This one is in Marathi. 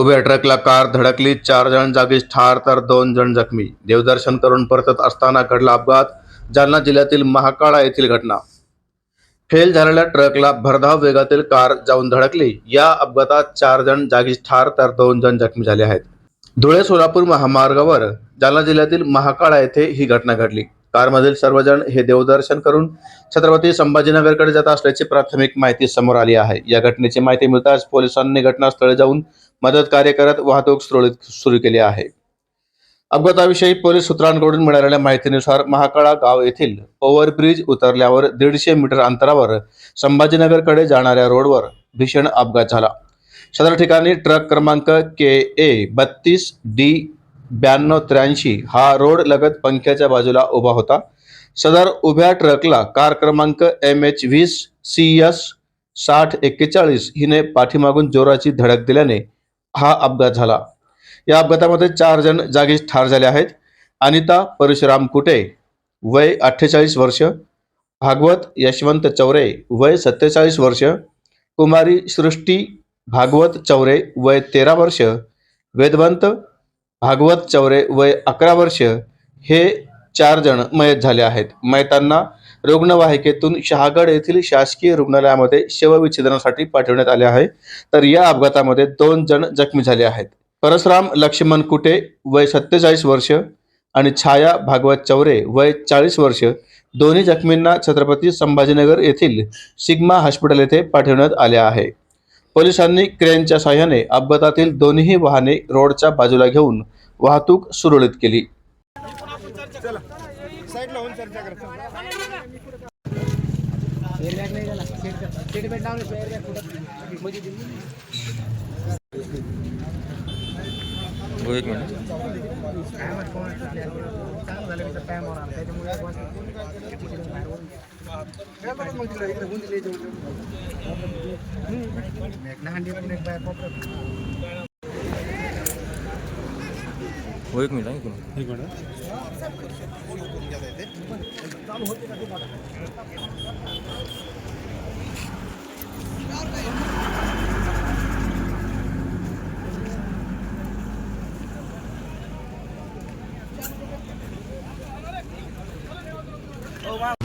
उभ्या ट्रकला कार धडकली चार जण जागीच ठार तर दोन जण जखमी. देवदर्शन करून परतत असताना घडला अपघात जालना जिल्ह्यातील महाकाळा येथील घटना. फेल झालेल्या ट्रकला भरधाव वेगातील कार जाऊन धडकली. या अपघातात चार जण जागीच ठार तर दोन जण जखमी झाले आहेत. धुळे सोलापूर महामार्गावर जालना जिल्ह्यातील महाकाळा येथे ही घटना घडली. कारमधील सर्वजण हे देवदर्शन करून छत्रपती संभाजीनगरकडे जात असल्याची प्राथमिक माहिती समोर आली आहे. या घटनेची माहिती मिळताच पोलिसांनी घटनास्थळी जाऊन मदत कार्य करत वाहतूक सुरळीत सुरू केली आहे. अपघाताविषयी पोलीस सूत्रांकडून मिळालेल्या माहितीनुसार महाकाळा गाव येथील ओव्हरब्रिज उतरल्यावर दीडशे मीटर अंतरावर संभाजीनगरकडे जाणाऱ्या रोडवर भीषण अपघात झाला. सदर ठिकाणी ट्रक क्रमांक के ए बत्तीस डी ब्याण्णव त्र्याऐंशी हा रोड लगत पंख्याच्या बाजूला उभा होता. सदर उभ्या ट्रकला कार क्रमांक एम एच वीस सी एस साठ एक्केचाळीस हिने पाठीमागून जोराची धडक दिल्याने हा अपघात झाला. या अपघातामध्ये चार जण जागीच ठार झाले आहेत. अनिता परशुराम कुटे वय अठ्ठेचाळीस वर्ष भागवत यशवंत चौरे वय सत्तेचाळीस वर्ष कुमारी सृष्टी भागवत चौरे वय तेरा वर्ष वेदवंत भागवत चौरे वय अकरा वर्ष हे चार जण मयत झाले आहेत. मयतांना रुग्णवाहिकेतून शहागड येथील शासकीय रुग्णालयामध्ये शवविच्छेदनासाठी पाठवण्यात आले आहे. तर या अपघातामध्ये दोन जण जखमी झाले आहेत. परशुराम लक्ष्मण कुटे वय सत्तेचाळीस वर्ष आणि छाया भागवत चौरे वय चाळीस वर्ष दोन्ही जखमींना छत्रपती संभाजीनगर येथील सिग्मा हॉस्पिटल येथे पाठवण्यात आले आहे. पोलिसांनी क्रेनच्या सहाय्याने अपघातातील दोन्ही वाहने रोडच्या बाजूला घेऊन वाहतूक सुरळीत केली. हो, एक मिनिट. चर्चा करा हो एक मिनिट हो एक मिनिट हा, एक मिनिट